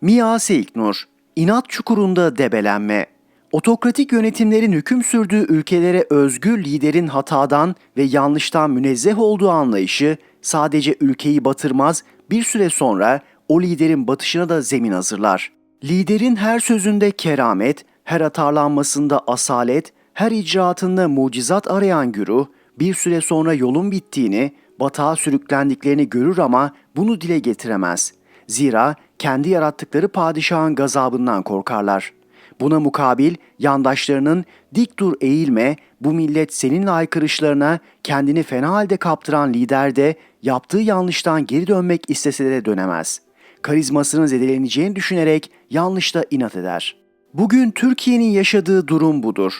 Mia Seiknur, inat çukurunda debelenme. Otokratik yönetimlerin hüküm sürdüğü ülkelere özgür liderin hatadan ve yanlıştan münezzeh olduğu anlayışı sadece ülkeyi batırmaz, bir süre sonra o liderin batışına da zemin hazırlar. Liderin her sözünde keramet, her atarlanmasında asalet, her icraatında mucizat arayan güruh, bir süre sonra yolun bittiğini, batağa sürüklendiklerini görür ama bunu dile getiremez. Zira kendi yarattıkları padişahın gazabından korkarlar. Buna mukabil yandaşlarının dik dur eğilme, bu millet seninle aykırışlarına kendini fena halde kaptıran lider de yaptığı yanlıştan geri dönmek istese de dönemez. Karizmasının zedeleneceğini düşünerek yanlışta inat eder. Bugün Türkiye'nin yaşadığı durum budur.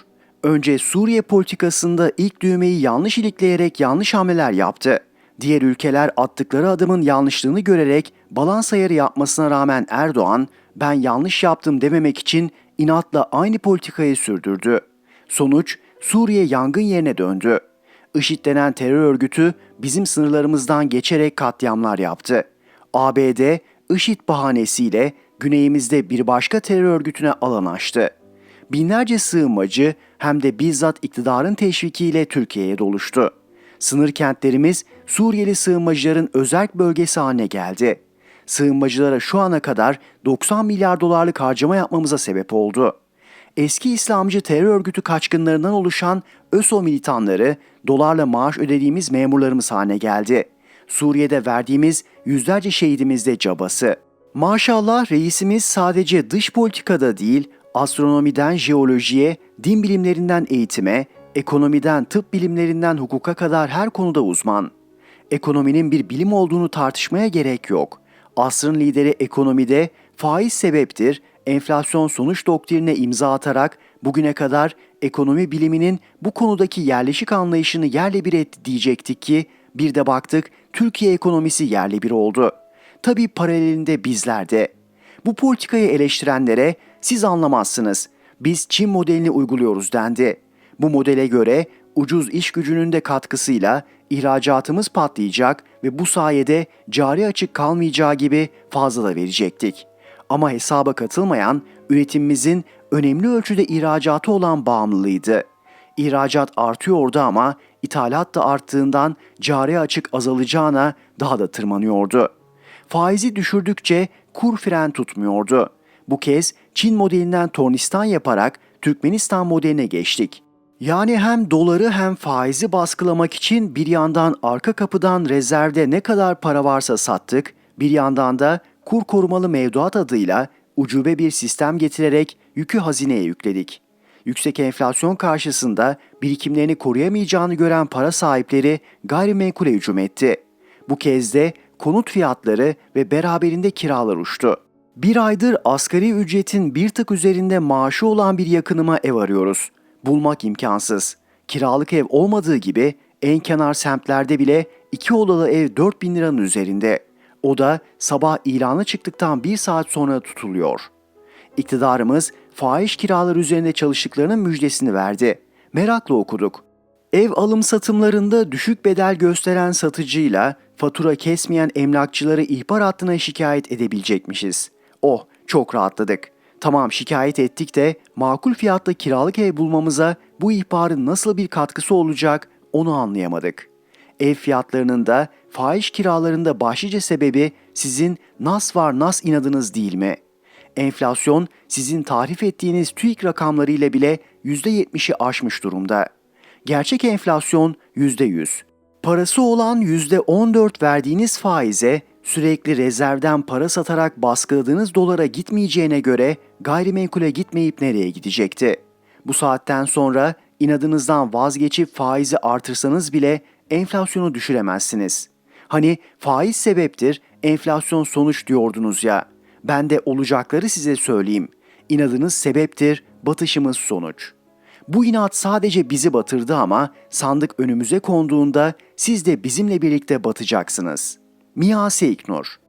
Önce Suriye politikasında ilk düğmeyi yanlış ilikleyerek yanlış hamleler yaptı. Diğer ülkeler attıkları adımın yanlışlığını görerek balans ayarı yapmasına rağmen Erdoğan, ben yanlış yaptım dememek için inatla aynı politikayı sürdürdü. Sonuç Suriye yangın yerine döndü. IŞİD denen terör örgütü bizim sınırlarımızdan geçerek katliamlar yaptı. ABD IŞİD bahanesiyle güneyimizde bir başka terör örgütüne alan açtı. Binlerce sığınmacı hem de bizzat iktidarın teşvikiyle Türkiye'ye doluştu. Sınır kentlerimiz Suriyeli sığınmacıların özerk bölgesi haline geldi. Sığınmacılara şu ana kadar 90 milyar dolarlık harcama yapmamıza sebep oldu. Eski İslamcı terör örgütü kaçkınlarından oluşan ÖSO militanları dolarla maaş ödediğimiz memurlarımız haline geldi. Suriye'de verdiğimiz yüzlerce şehidimizde cabası. Maşallah reisimiz sadece dış politikada değil, astronomiden jeolojiye, din bilimlerinden eğitime, ekonomiden tıp bilimlerinden hukuka kadar her konuda uzman. Ekonominin bir bilim olduğunu tartışmaya gerek yok. Asrın lideri ekonomide faiz sebeptir, enflasyon sonuç doktrine imza atarak bugüne kadar ekonomi biliminin bu konudaki yerleşik anlayışını yerle bir etti diyecektik ki bir de baktık Türkiye ekonomisi yerle bir oldu. Tabii paralelinde bizler de. Bu politikayı eleştirenlere siz anlamazsınız. Biz Çin modelini uyguluyoruz dendi. Bu modele göre ucuz iş gücünün de katkısıyla ihracatımız patlayacak ve bu sayede cari açık kalmayacağı gibi fazla da verecektik. Ama hesaba katılmayan üretimimizin önemli ölçüde ihracatı olan bağımlılığıydı. İhracat artıyordu ama ithalat da arttığından cari açık azalacağına daha da tırmanıyordu. Faizi düşürdükçe kur fren tutmuyordu. Bu kez Çin modelinden tornistan yaparak Türkmenistan modeline geçtik. Yani hem doları hem faizi baskılamak için bir yandan arka kapıdan rezervde ne kadar para varsa sattık, bir yandan da kur korumalı mevduat adıyla ucube bir sistem getirerek yükü hazineye yükledik. Yüksek enflasyon karşısında birikimlerini koruyamayacağını gören para sahipleri gayrimenkule hücum etti. Bu kez de konut fiyatları ve beraberinde kiralar uçtu. Bir aydır asgari ücretin bir tık üzerinde maaşı olan bir yakınıma ev arıyoruz. Bulmak imkansız. Kiralık ev olmadığı gibi en kenar semtlerde bile iki odalı ev 4 bin liranın üzerinde. O da sabah ilanı çıktıktan bir saat sonra tutuluyor. İktidarımız fahiş kiralar üzerinde çalıştıklarının müjdesini verdi. Merakla okuduk. Ev alım satımlarında düşük bedel gösteren satıcıyla fatura kesmeyen emlakçıları ihbar hattına şikayet edebilecekmişiz. Oh, çok rahatladık. Tamam şikayet ettik de makul fiyatla kiralık ev bulmamıza bu ihbarın nasıl bir katkısı olacak onu anlayamadık. Ev fiyatlarının da fahiş kiralarında başlıca sebebi sizin nas var nas inadınız değil mi? Enflasyon sizin tarif ettiğiniz TÜİK rakamlarıyla bile %70'i aşmış durumda. Gerçek enflasyon %100. Parası olan %14 verdiğiniz faize sürekli rezervden para satarak baskıladığınız dolara gitmeyeceğine göre gayrimenkule gitmeyip nereye gidecekti? Bu saatten sonra inadınızdan vazgeçip faizi artırsanız bile enflasyonu düşüremezsiniz. Hani faiz sebeptir, enflasyon sonuç diyordunuz ya. Ben de olacakları size söyleyeyim. İnadınız sebeptir, batışımız sonuç. Bu inat sadece bizi batırdı ama sandık önümüze konduğunda siz de bizimle birlikte batacaksınız. Mia Seiknur